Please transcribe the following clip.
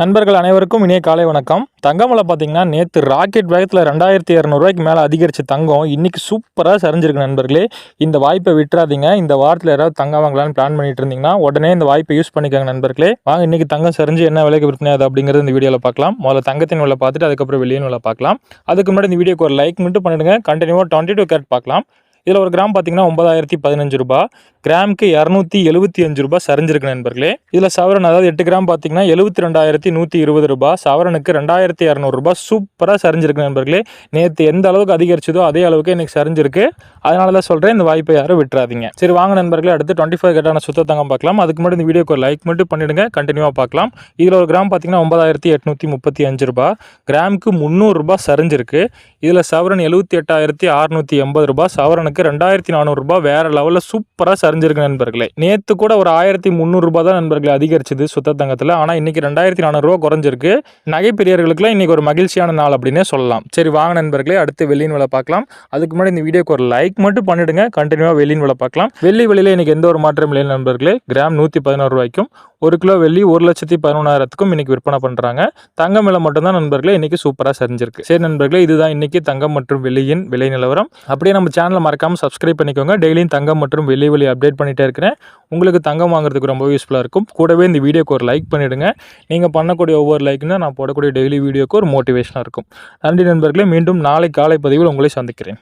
நண்பர்கள் அனைவருக்கும் இனிய காலை வணக்கம். தங்கமலை பார்த்தீங்கன்னா நேற்று ராக்கெட் வேகத்தில் ரெண்டாயிரத்தி இரநூறுவாய்க்கு மேலே அதிகரித்த தங்கம் இன்றைக்கி சூப்பராக சரிஞ்சிருக்கு நண்பர்களே. இந்த வாய்ப்பை விட்டுறாதீங்க. இந்த வாரத்தில் யாராவது தங்கம் வாங்கலாம்னு பிளான் பண்ணிட்டு இருந்தீங்கன்னா உடனே இந்த வாய்ப்பை யூஸ் பண்ணிக்கோங்க நண்பர்களே. வாங்க இன்றைக்கி தங்கம் சரிஞ்சு என்ன விலைக்கு விற்பனையாது அப்படிங்கிறது இந்த வீடியோவில் பார்க்கலாம். முதல்ல தங்கத்தின் உள்ள பார்த்துட்டு அதுக்கப்புறம் வெளியின் உள்ள பார்க்கலாம். அதுக்கு முன்னாடி இந்த வீடியோக்கு ஒரு லைக் மட்டும் பண்ணிடுங்க. கண்டினியூவாக டுவெண்ட்டி டூ கேரட் பார்க்கலாம். இதில் ஒரு கிராம் பார்த்தீங்கன்னா ஒன்பதாயிரத்தி பதினஞ்சு ரூபாய். கிராமுக்கு இரநூத்தி எழுபத்தி அஞ்சு ரூபாய் சரிஞ்சிருக்கு நண்பர்களே. இதில் சவரன் அதாவது எட்டு கிராம் பார்த்தீங்கன்னா எழுபத்தி ரெண்டாயிரத்தி நூற்றி இருபது ரூபாய். சவரனுக்கு ரெண்டாயிரத்தி இரநூறுபா சூப்பராக சரிஞ்சிருக்கு நண்பர்களே. நேற்று எந்த அளவுக்கு அதிகரிச்சதோ அதே அளவுக்கு எனக்கு சரிஞ்சிருக்கு. அதனால தான் சொல்கிறேன் இந்த வாய்ப்பை யாரும் விட்டுறாதீங்க. சரி வாங்க நண்பர்களே அடுத்து டுவெண்ட்டி ஃபைவ் கேட்டான சுத்த தங்கம் பார்க்கலாம். அதுக்கு முன்னாடி இந்த வீடியோக்கு ஒரு லைக் மட்டும் பண்ணிடுங்க கண்டினியூவாக பார்க்கலாம். இதில் ஒரு கிராம் பார்த்தீங்கன்னா ஒன்பதாயிரத்தி எட்நூற்றி முப்பத்தி அஞ்சு ரூபாய். கிராமுக்கு முந்நூறுரூபா சரிஞ்சிருக்கு. இதில் சவரன் எழுபத்தி எட்டாயிரத்தி அறுநூற்றி எண்பது ரூபாய். சவரனுக்கு ரெண்டாயிரத்தி நானூறுரூபா வேறு லெவலில் சூப்பராக சரிஞ்சிருக்கு நண்பர்களே. நேற்று கூட ஒரு ஆயிரத்தி முந்நூறுரூபா தான் நண்பர்களே அதிகரிச்சது சுத்த தங்கத்தில். ஆனால் இன்னைக்கு ரெண்டாயிரத்தி நானூறுரூவா குறைஞ்சிருக்கு. நகை பிரியர்களுக்குலாம் இன்னைக்கு ஒரு மகிழ்ச்சியான நாள் அப்படின்னே சொல்லலாம். சரி வாங்க நண்பர்களே அடுத்து வெள்ளியின் விலை பார்க்கலாம். அதுக்கு முன்னாடி இந்த வீடியோக்கு ஒரு லைக் மட்டும் பண்ணிடுங்க. கண்டினியூவாக வெள்ளியின் விலை பார்க்கலாம். வெள்ளி வெளியில் இன்றைக்கி எந்த ஒரு மாற்றம் இல்லை நண்பர்களே. கிராம் நூற்றி பதினோரு ரூபாய்க்கும் ஒரு கிலோ வெள்ளி ஒரு லட்சத்தி பதினொன்றாயிரத்துக்கும் இன்றைக்கி விற்பனை பண்ணுறாங்க தங்கம் விலை மட்டும்தான் நண்பர்களே இன்றைக்கி சூப்பராக சரிஞ்சிருக்கு. சரி நண்பர்களே இதுதான் இன்றைக்கி தங்கம் மற்றும் வெள்ளியின் விலை நிலவரம். அப்படியே நம்ம சேனலை மறக்காமல் சப்ஸ்கிரைப் பண்ணிக்கோங்க. டெய்லியும் தங்கம் மற்றும் வெள்ளி வெளி அப்டேட் பண்ணிகிட்டே இருக்கிறேன். உங்களுக்கு தங்கம் வாங்குறதுக்கு ரொம்ப யூஸ்ஃபுல்லாக இருக்கும். கூடவே இந்த வீடியோக்கு ஒரு லைக் பண்ணிவிடுங்க நீங்கள் பண்ணக்கூடிய ஒவ்வொரு லைக்னா நான் போடக்கூடிய டெய்லி வீடியோக்கு ஒரு மோட்டிவேஷனாக இருக்கும். நன்றி நண்பர்களே மீண்டும் நாளை காலை பதிவில் உங்களை சந்திக்கிறேன்.